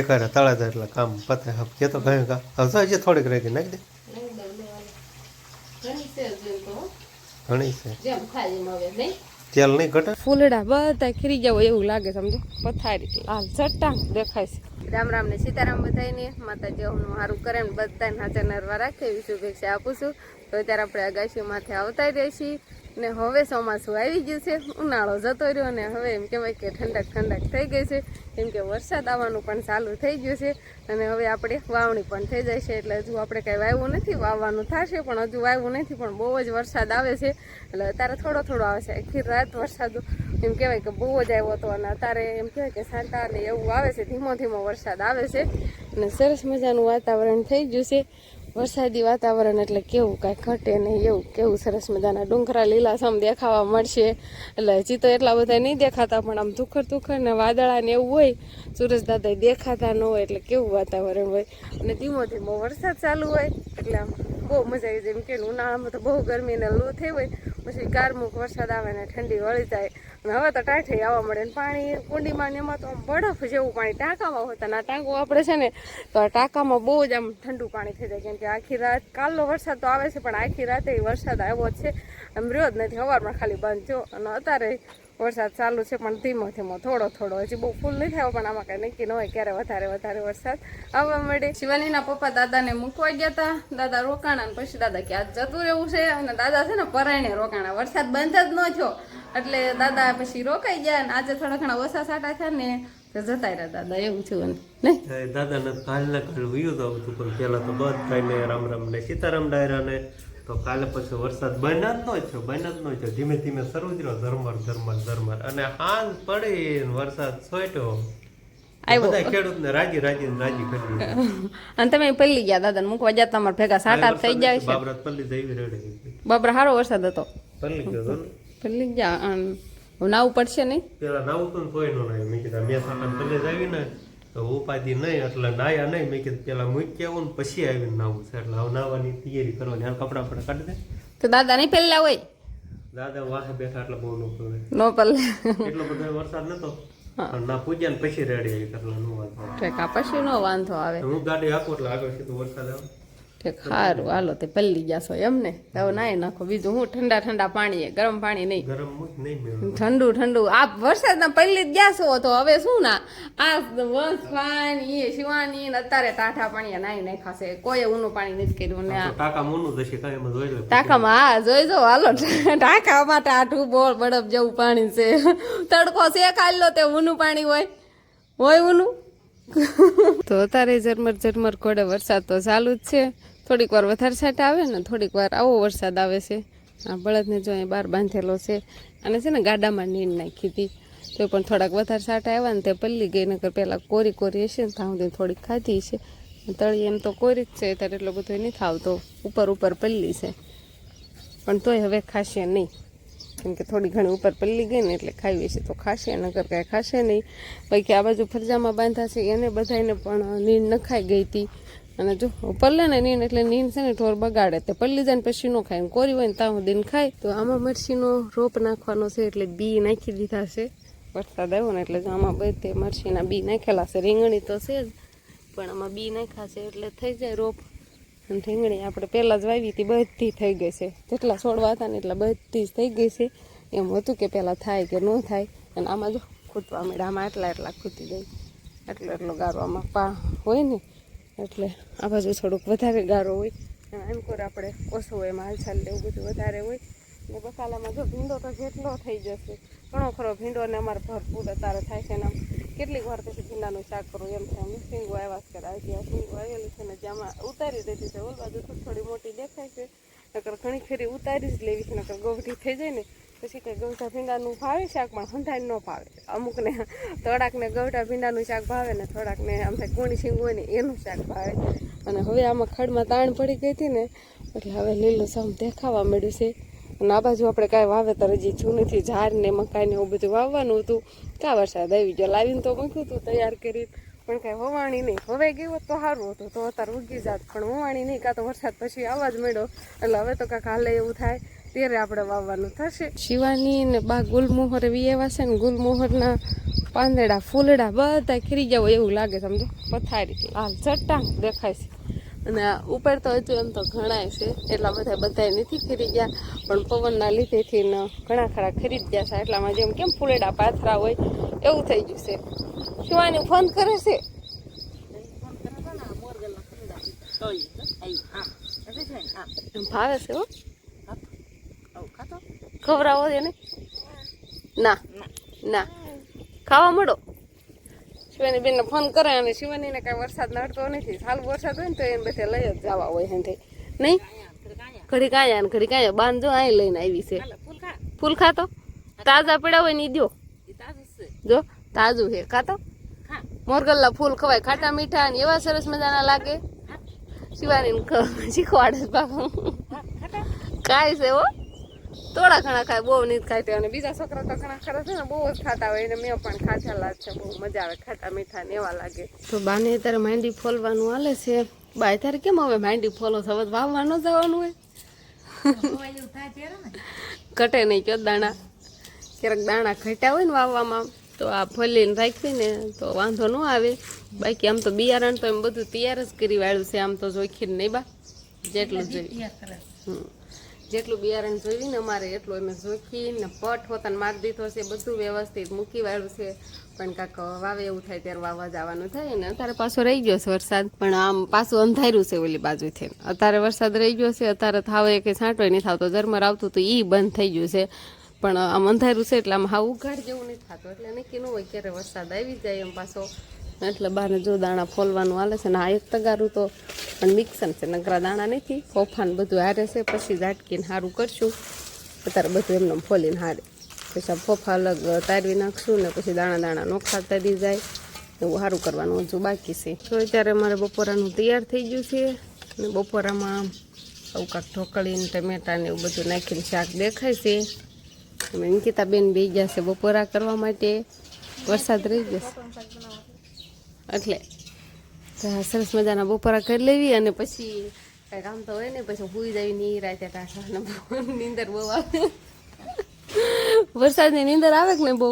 એકારે તળા જાય એટલે કામ પતે. કે તો કહે કા હવે જે થોડીક રહી ગઈ નાખી દે. ઘણી છે. તો તેલ નહીં ઘટે? ફૂલડા બધા ખીરી ગયા હોય એવું લાગે સમજો? પથારી. લાલ ચટ્ટા દેખાય છે. રામ રામ ને સીતારામ બધાને માતાજી હું સારું કરે ને બધાને હાજર નરવા રાખે. એવી શુભેચ્છા આપું છું. તો અત્યારે આપણે અગાશી માથે આવતા રહી છીએ ને હવે ચોમાસું આવી ગયું છે. ઉનાળો જતો રહ્યો ને હવે એમ કહેવાય કે ઠંડક ઠંડક થઈ ગઈ છે. કેમ કે વરસાદ આવવાનું પણ ચાલુ થઈ ગયું છે અને હવે આપણે વાવણી પણ થઈ જાય છે. એટલે હજુ આપણે કંઈ વાવ્યું નથી. વાવવાનું થશે પણ હજુ વાવ્યું નથી, પણ બહુ જ વરસાદ આવે છે. એટલે અત્યારે થોડો થોડો આવે છે. આખી રાત વરસાદ એમ કહેવાય કે બહુ જ આવ્યો હતો. અને અત્યારે એમ કહેવાય કે સાંટા ને એવું આવે છે. ધીમો ધીમો વરસાદ આવે છે. અને સરસ મજાનું વાતાવરણ થઈ ગયું છે. વરસાદી વાતાવરણ એટલે કેવું કાંઈ ઘટે નહીં, એવું કેવું સરસ મજાના ડુંગરા લીલાસમ દેખાવા મળશે. એટલે હજી તો એટલા બધા નહીં દેખાતા, પણ આમ તુખર ધુખર ને વાદળા ને એવું હોય, સૂરજ દાદા દેખાતા ન હોય એટલે કેવું વાતાવરણ હોય. અને ધીમો ધીમો વરસાદ ચાલુ હોય, એટલે આમ બહુ મજા આવી જાય. એમ કે ઉનાળામાં તો બહુ ગરમી ને લૂ થઈ હોય, પછી કારમુક વરસાદ આવે ને ઠંડી વળી જાય. હવે તો ટાઠે આવવા મળે પાણી, કુંડીમાં ને એમાં તો આમ બરફ જેવું પાણી ટાંકામાં હોય ને આ ટાંકો આપણે છે ને, તો આ ટાંકામાં બહુ જ આમ ઠંડુ પાણી થઈ જાય. કેમ કે આખી રાત, કાલનો વરસાદ તો આવે છે, પણ આખી રાતે વરસાદ આવ્યો જ છે. આમ રહ્યો જ નથી સવારમાં ખાલી બંધ થયો. અને અત્યારે વરસાદ ચાલુ છે, પણ ધીમો ધીમો, થોડો થોડો. હજી બહુ ફૂલ નહીં થયો પણ આમાં કંઈ નક્કી ન હોય ક્યારે વધારે વધારે વરસાદ આવવા મળે. શિવાનીના પપ્પા દાદાને મૂકવા ગયા હતા દાદા રોકાણા પછી દાદા કે આજ જતું રહેવું છે. અને દાદા છે ને પરાયણે રોકાણા. વરસાદ બંધ જ ન થયો. એટલે દાદા પછી રોકાઈ ગયા ને આજે થોડા ઘણા ઓછા સાટા થયા ને તો જતા રહ્યા દાદા એવું થયું ને દાદાને કાલ ને કાલ વયું તો હતું પણ પેલા તો બધાને રામ રામ ને સીતારામ ડાયરા ને તો કાલે પછી વરસાદ બન્યા જ ન થયો બન્યા જ ન થયો. ધીમે ધીમે શરૂ રહ્યો ધરમર ધરમર ધરમર અને હાલ પડી વરસાદ છોટ્યો. રાજી રાજી ને રાજી કરી અને તમે પલ્લી ગયા દાદા મૂકવા ગયા તમારા ભેગા સાટા થઈ જાય છે. બાબરા સારો વરસાદ હતો. પલ્લી ગયો પલ્લી ગયા આમ નાવું પડશે નહીં? પેલા નાવું તો કોઈ નો નહીં મેં કીધા મેં સામે પલ્લે જ આવી ને તો ઉપાધિ નહીં એટલે નાયા નહીં. મેં કીધું પેલા મૂકી આવું ને પછી આવીને નાવું છે. એટલે હવે નાવાની તૈયારી કરવાની હાલ કપડા પણ કાઢી દે. તો દાદા નહીં પેલા હોય? દાદા વાહે બેઠા એટલે બહુ નો પડે નો પલ્લે એટલો બધો વરસાદ નતો. ના પૂજ્યા ને પછી રેડી આવી એટલે નો વાંધો પછી નો વાંધો આવે. હું ગાડી આપું એટલે આગળ સીધું વરસાદ આવે. ઠેક સારું હાલો તે પલ્લી ગયા છો એમ ને તો નાય નાખો બીજું હું ઠંડા ઠંડા પાણી ગરમ પાણી નહીં. ઠંડુ ઠંડુ. આ વરસાદના પહેલી જ ગયા છો તો હવે શું ના? આ વંશ પાણી શિવાની ને અત્યારે તાઠા પાણી નાઈ નાખાશે કોઈ ઊનું પાણી નથી કર્યું ને ટાંકામાં હા જોઈ જો હાલો ટાંકામાં ટાઢું બોળ બળફ જેવું પાણી છે. તડકો છે ખાલી લો તે ઊનું પાણી હોય. હોય ઊનું? તો અત્યારે ઝરમર ઝરમર કોડે વરસાદ તો ચાલુ જ છે. થોડીક વાર વધારે છાંટ આવે ને થોડીક વાર આવો વરસાદ આવે છે. આ બળદને જો અહીં બહાર બાંધેલો છે. અને છે ને ગાડામાં નીંદ નાખી હતી. તો પણ થોડાક વધારે છાંટ આવ્યા ને તે પલ્લી ગઈ નગર પહેલાં કોરી કોરી હશે ને ત્યાં સુધી થોડીક ખાધી છે તળી એમ તો કોરી જ છે ત્યારે એટલો બધો નહીં થાવતો. ઉપર ઉપર પલ્લી છે. પણ તોય હવે ખાશે નહીં. કેમ કે થોડી ઘણી ઉપર પલ્લી ગઈ ને એટલે ખાઈએ છે તો ખાશે, નકર કાંઈ ખાશે નહીં. પછી આ બાજુ ફરજામાં બાંધા છે. એને બધાને પણ નીંદ નખાઈ ગઈ હતી. અને જો પલ્લે ને નીન એટલે નીન છે ને ઢોર બગાડે. તે પલ્લી જાય પછી ન ખાય. કોરી હોય ને ત્યાં દિન ખાય. તો આમાં મરસીનો રોપ નાખવાનો છે, એટલે બી નાખી દીધા છે. વરસાદ આવ્યો ને એટલે આમાં બધે મરસીના બી નાખેલા છે. રીંગણી તો છે જ, પણ આમાં બી નાખ્યા છે એટલે થઈ જાય રોપ. અને રીંગણી આપણે પહેલાં જ વાવી હતી, બધી થઈ ગઈ છે. જેટલા છોડવા હતા ને એટલા બધી જ થઈ ગઈ છે. એમ હતું કે પહેલાં થાય કે ન થાય. અને આમાં જો ખૂટવા મળે આમાં એટલા એટલા ખૂટી જાય. એટલો એટલો ગારવામાં પા હોય ને એટલે આ બાજુ થોડુંક વધારે ગારો હોય. અને એમ કોર આપણે ઓછું હોય, એમાં હાલચાલ ને એવું બધું વધારે હોય. ને બકાલામાં જો ભીંડો તો જેટલો થઈ જશે. ઘણો ખરો ભીંડો ને અમારે ભરપૂર અત્યારે થાય છે ને આમ કેટલીક વાર પછી ભીંડાનું શાક કરવું એમ છે અમે સિંગો આવ્યા જ કરે આજે સિંગો આવેલી છે ને જેમાં ઉતારી દીધી છે. ઓલ બાજુ થોડી મોટી દેખાય છે. નકર ઘણી ખેરી ઉતારી જ લેવી છે, નકર ગોવઠી થઈ જાય ને પછી કંઈ ગવઠા ભીંડાનું ભાવે શાક, પણ હંધાઈ ન ભાવે. અમુકને થોડાકને ગવઠા ભીંડાનું શાક ભાવે ને થોડાકને આમ થાય કોણી સિંગ ને એનું શાક ભાવે. અને હવે આમાં ખડમાં તાણ પડી ગઈ હતી ને, એટલે હવે લીલું સામ દેખાવા મળ્યું છે. અને આ બાજુ આપણે કાંઈ વાવેતર હજી છું નથી. ઝાડ ને મકાઈ ને એવું બધું વાવવાનું હતું. કા વરસાદ આવી ગયો, લાવીને તો મૂક્યું હતું, તૈયાર કરી. પણ કાંઈ હોવાણી નહીં. હવે ગયો તો સારું હતું. તો અત્યારે ઉગી જાત. પણ હોવાણી નહીં, કાં તો વરસાદ પછી આવવા જ મળ્યો. એટલે હવે તો કાંઈક હાલે એવું થાય. ત્યારે આપણે વાવવાનું થશે. શિવાની ને બા ગુલમોહર છે ને ગુલમોહરના પાંદડા, ફૂલડા બધા ખીરી હોય એવું લાગે સમજો? પથારી. હાલ ચટ્ટાંગ દેખાય છે. અને ઉપર તો હજુ એમ તો ઘણાય છે, એટલા બધા બધા નથી ખીરી ગયા, પણ પવનના લીધેથી ઘણા ખરા ખરીદ ગયા છે, એટલામાં જેમ કેમ ફૂલડા પાથરા હોય, એવું થઈ ગયું છે. શિવાની ફોન કરે છે? ભાવે છે હો. ખવડાવો એને? ના. ના. ખાવા મળો. શિવાની બેનને ફોન કરે અને શિવાનીને કાંઈ વરસાદ નડતો નથી. સાલ વરસાદ હોય ને તો એને બધે લઈ જ જવા હોય હેંથી નહીં? ઘડી કાંયા ને ઘડી કાંયા બાંધો અહીં લઈને આવી છે. ફૂલ ખાતો? તાજા પડ્યા હોય ને ઈ દ્યો. જો તાજું છે. ખાતો? મોરગલ્લા ફૂલ ખવાય. ખાટા મીઠા ને એવા સરસ મજાના લાગે. શિવાની શીખવાડે બાપા. કાંઈ છે હો? થોડા ઘણા ખાય બહુ નહીં ખાય અને બીજા છોકરા તો ઘણા ખરા છે ને બહુ જ ખાતા હોય ને મેં પણ ખાધેલા છે. બહુ મજા આવે ખાટા મીઠા ને એવા લાગે. તો બાને અત્યારે માંડી ફોલવાનું હાલે છે. બા અત્યારે કેમ હવે માંડી ફોલો છે? હવે વાવવા ન જવાનું હોય. ઘટે નહીં કયો દાણા. ક્યારેક દાણા ઘટ્યા હોય ને વાવવામાં તો આ ફોલીને રાખવી ને તો વાંધો ન આવે. બાકી આમ તો બિયારણ તો એમ બધું તૈયાર જ કરી વાળ્યું છે. આમ તો જોખીને નહીં બા જેટલું જોઈએ હમ. જેટલું બિયારણ જોઈને અમારે એટલું અમે જોખીને પટ હોતાને મારી દીધો છે, બધું વ્યવસ્થિત મૂકી વાળું છે. પણ કાંક વાવે એવું થાય ત્યારે વાવવા જવાનું થાય ને. અત્યારે પાછો રહી ગયો છે વરસાદ, પણ આમ પાછું અંધાર્યું છે ઓલી બાજુથી. અત્યારે વરસાદ રહી ગયો છે, અત્યારે થાવે કે છાંટો નહીં થતો ઝરમર આવતું તો એ બંધ થઈ ગયું છે. પણ આમ અંધાર્યું છે એટલે આમ હા ઉઘાડ જેવું નહીં થતું. એટલે નક્કી ન હોય ક્યારે વરસાદ આવી જાય એમ પાછો. એટલે બહાર જો દાણા ફોલવાનું હાલે છે ને આ એક તગારું તો પણ મિક્સન છે. નગરા દાણા નથી ફોફાન બધું હારે છે. પછી ઝાટકીને સારું કરશું. અત્યારે બધું એમને ફોલીને હારે. પછી ફોફા અલગ તારવી નાખશું ને પછી દાણા દાણા નોખા તરી જાય. એવું સારું કરવાનું હજુ બાકી છે. તો અત્યારે અમારે બપોરાનું તૈયાર થઈ ગયું છે. અને બપોરામાં આવું કાંક ઢોકળીને, ટમેટાને એવું બધું નાખીને શાક દેખાય છે. અમે અંકિતાબેન બે ગયા છે બપોરા કરવા માટે. વરસાદ રહી જશે. એટલે સરસ મજાના બપોરા કરી લેવી અને પછી કાંઈ કામ તો હોય ને, પછી હુઈ જાય ની રાતે ટાટા નીંદર બહુ આવે. વરસાદની નીંદર આવે કે ને બહુ?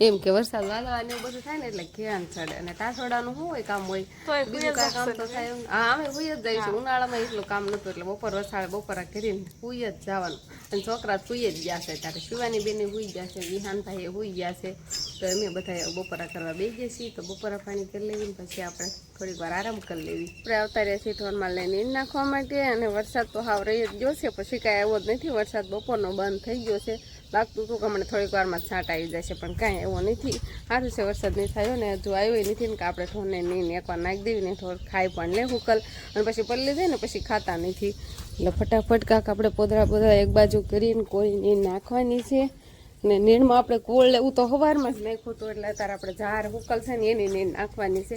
એમ કે વરસાદ વાલવા ને એવું બધું થાય ને એટલે ઘેણ ચડે. અને ટાસોડાનું શું હોય કામ હોય? બીજું કાંઈ કામ તો થાય હા અમે હુઈ જ જઈશું ઉનાળામાં એટલું કામ નતું એટલે બપોર વસાડે બપોરા કરીને હુઈ જ જવાનું. અને છોકરા સુઈ જ ગયા છે ત્યારે શિવાની બેને હુઈ ગયા છે વિહાન ભાઈ હુઈ ગયા છે. તો અમે બધા બપોરા કરવા બેસીએ છીએ. તો બપોરા પાણી કરી લેવી પછી આપણે થોડીક વાર આરામ કરી લેવી. આપણે આવતા રહ્યા છીએ ઢોરમાં લઈને નાખવા માટે. અને વરસાદ તો હાવ રહી જ ગયો છે. પછી કાંઈ આવ્યો જ નથી. વરસાદ બપોરનો બંધ થઈ ગયો છે. લાગતું હતું કે હમણાં થોડીક વારમાં છાંટ આવી જશે પણ કાંઈ એવો નથી. સારું છે, વરસાદ નહીં થયો ને હજુ આવ્યો નથી ને કે આપણે ઠોરને નહીં એકવાર નાખી દેવી ને થોડ ખાઈ પણ લે હુકલ. અને પછી પલ્લી દે ને પછી ખાતા નથી. એટલે ફટાફટ કાંક આપણે પોદરા પોદરા એક બાજુ કરીને કોઈ નીન નાખવાની છે. ને નીણમાં આપણે કોળ લેવું તો સવારમાં જ નાખ્યું હતું એટલે અત્યારે આપણે ઝાર હુકલ છે ને એની નીણ નાખવાની છે.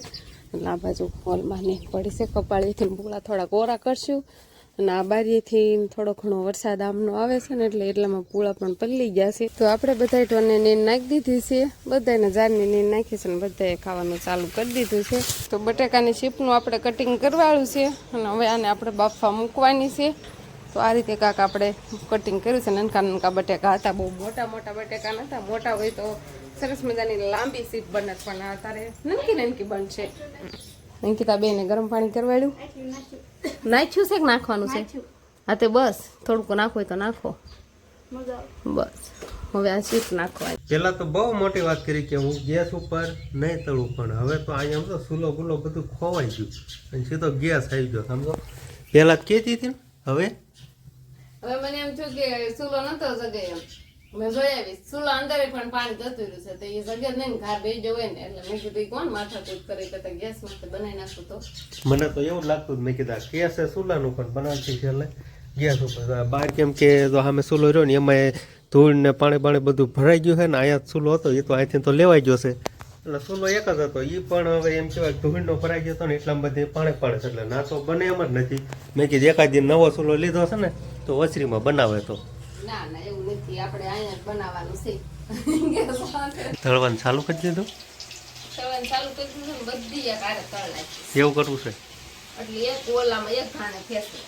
એટલે આ બાજુ કોલમાં નીણ પડી છે, કપાળીથી ભૂલા થોડા કોરા કરશું. અને આ બારીએથી થોડો ઘણો વરસાદ આમનો આવે છે ને એટલે એટલામાં પૂળા પણ પલળી ગયા છે. તો આપણે બધાએ ટોને નીન નાખી દીધી છે. બધાને જારની નીન નાખી છે ને બધાએ ખાવાનું ચાલુ કરી દીધું છે. તો બટેકાની શીપનું આપણે કટિંગ કરવાળું છે અને હવે આને આપણે બાફવા મૂકવાની છે. તો આ રીતે કાંક આપણે કટિંગ કર્યું છે. નનકા નનકા બટેકા હતા, બહુ મોટા મોટા બટેકા નતા. મોટા હોય તો સરસ મજાની લાંબી સીપ બને પણ અત્યારે નનકી નનકી બનશે. અંકિતા બેને ગરમ પાણી કરવાડ્યું. નાખ્યું છે કે નાખવાનું છે? હા તે બસ. થોડુંક નાખવું હોય તો નાખો. બસ. હવે આ સીપ નાખવા પેલા તો બહુ મોટી વાત કરી કે હું ગેસ ઉપર નહીં તળું પણ હવે તો અહીંયા તો સુલો ગુલો બધું ખોવાઈ ગયું. અને સીધો ગેસ આવી ગયો સમજો? પેલા કેતી હતી હવે? હવે મને એમ થયું કે સુલો નતો જગે એમ. મેં જોઈ આવીશ ચૂલો અંદર પણ પાણી જતું રહ્યું છે. તો એ જગ્યા નહીં ઘર બે હોય ને. એટલે મેં કીધું કોણ માથાકૂટ કરે? કે ગેસ માટે બનાવી નાખું તો. મને તો એવું લાગતું જ મેં કીધા ગેસ છે સુલાનું પણ બનાવતી છે એટલે ગેસ ઉપર. બહાર કેમ કે તો સામે સુલો રહ્યો ને, એમાં ધૂળ ને પાણી પાણી બધું ભરાઈ ગયું છે ને, અહીંયા સુલો હતો, એ તો અહીંથી તો લેવાઈ ગયો છે. એટલે સુલો એક જ હતો. એ પણ હવે એમ કહેવાય ધૂળનો ભરાઈ ગયો હતો ને એટલા બધી પાણી પાણી છે. એટલે ના તો બને એમ જ નથી. મેં કીધું, એકાદ દિન નવો સુલો લીધો છે ને, તો વસરીમાં બનાવે તો. ના ના એવું નથી. આપણે અહીંયા જ બનાવવાનું છે. તળવાનું ચાલુ કરી દીધું? તળવાનું ચાલુ કરી દીધું બધી એક એવું કરવું છે? એટલે એક ઓલામાં એક ઘાણે ફેંસે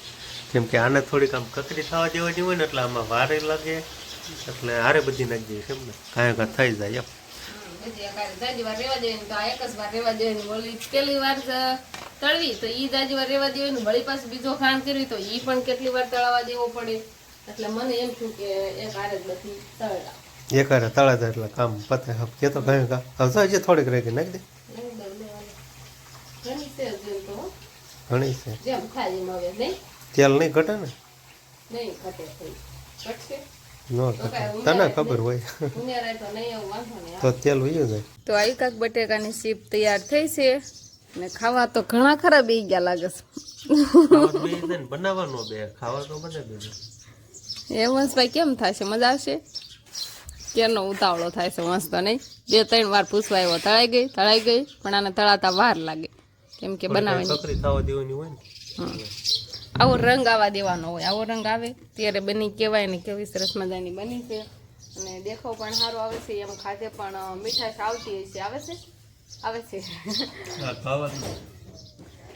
કેમ કે આને થોડીક આમ કકરી થવા દેવાની હોય ને એટલે આમાં વારે લાગે એટલે હારે બધી નાખી દઈએ એમ ને. કાંઈ કાંઈ થઈ જાય એમ. જાજી વાર રેવા જોઈએ ને તો આ એક જ વાર રેવા જોઈએ ને ઓલી પેલી વાર તળવી તો ઈ જાજી વાર રેવા દેવાય ને વળી પાછું બીજો ખાણ કરવી તો ઈ પણ કેટલી વાર તળાવવા દેવો પડે? એટલે મને એમ થયું કે એક હારે બધી તળેલા. એક હારે તળા જાય એટલે કામ પતે. કે તો કહ્યું કા હવે હજી થોડીક રહી ગઈ નાખી દે. ઘણી છે હજી તો. ઘણી છે. જેમ ખાય એમ નહીં? તેલ નહીં ઘટે ને? નહીં ઘટે ઘટશે? ન ઘટે. તને ખબર હોય. તો તો તેલ વયું જાય. તો આવી કાક બટેકાની સીપ તૈયાર થઈ છે. ને ખાવા તો ઘણા ખરા બે ગયા લાગે બનાવવાનો બે. ખાવા તો બને એ વંશભાઈ કેમ થશે? મજા આવશે? કેનો ઉતાવળો થાય છે વંશ તો નહીં? બે ત્રણ વાર પૂછવા આવ્યો તળાઈ ગઈ તળાઈ ગઈ પણ આને તળાતા વાર લાગે. કેમ કે બનાવવાની હમ. આવો રંગ આવવા દેવાનો હોય. આવો રંગ આવે. ત્યારે બની કહેવાય ને કેવી સરસ મજાની બની છે. અને દેખાવ પણ સારો આવે છે. એમ ખાધે પણ મીઠાશ આવતી હોય છે. આવે છે? આવે છે.